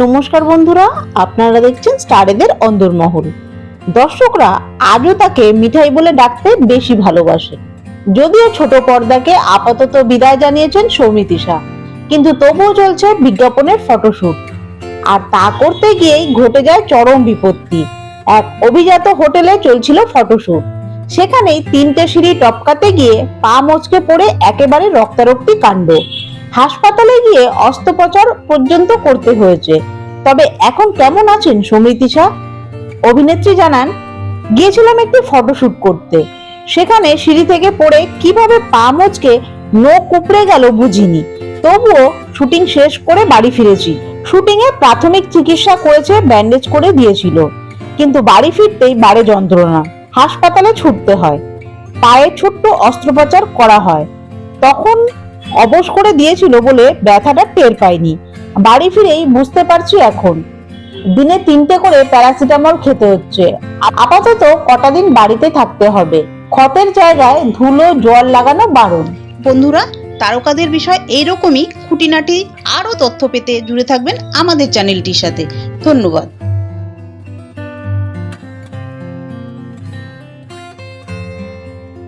নমস্কার বন্ধুরা, আপনারা দেখছেন স্টারেদের অন্দরমহল। দর্শকরা আজও তাকে মিঠাই বলে ডাকতে বেশি ভালোবাসে। যদিও ছোট পর্দাকে আপাতত বিদায় জানিয়েছেন সৌমিতিশা কিন্তু তবুও চলছে বিজ্ঞাপনের ফটোশুট। আর তা করতে গিয়েই ঘটে যায় চরম বিপত্তি। এক অভিজাত হোটেলে চলছিল ফটোশুট। সেখানেই তিনটে সিঁড়ি টপকাতে গিয়ে পা মচকে পড়ে একেবারে রক্তারক্তি কাণ্ড। হাসপাতালে গিয়ে অস্ত্রোপচার পর্যন্ত করতে হয়েছে। তবে এখন কেমন আছেন সমৃতিশা অভিনেত্রী জানান, গিয়েছিলাম একটি ফটোশুট করতে। সেখানে সিঁড়ি থেকে পড়ে কীভাবে পা মচকে নখ কুপড়ে গেল বুঝিনি। তবুও শুটিং শেষ করে বাড়ি ফিরেছি। শুটিং এ প্রাথমিক চিকিৎসা করেছে, ব্যান্ডেজ করে দিয়েছিল। কিন্তু বাড়ি ফিরতেই বাড়ে যন্ত্রণা, হাসপাতালে ছুটতে হয়। পায়ে ছোট্ট অস্ত্রোপচার করা হয়। তখন অবশ করে দিয়েছিল বলে ব্যথাটা টের পাইনি বাড়ি ফিরেই বুঝতে পারছি এখন। দিনে তিনটে করে প্যারাসিটামল খেতে হচ্ছে। আপাতত কটা দিন বাড়িতে থাকতে হবে। ক্ষতের জায়গায় ধুলো জল লাগানো বারণ বন্ধুরা, তারকাদের বিষয় এইরকমই। খুঁটিনাটি আরও তথ্য পেতে জুড়ে থাকবেন আমাদের চ্যানেলটির সাথে। ধন্যবাদ।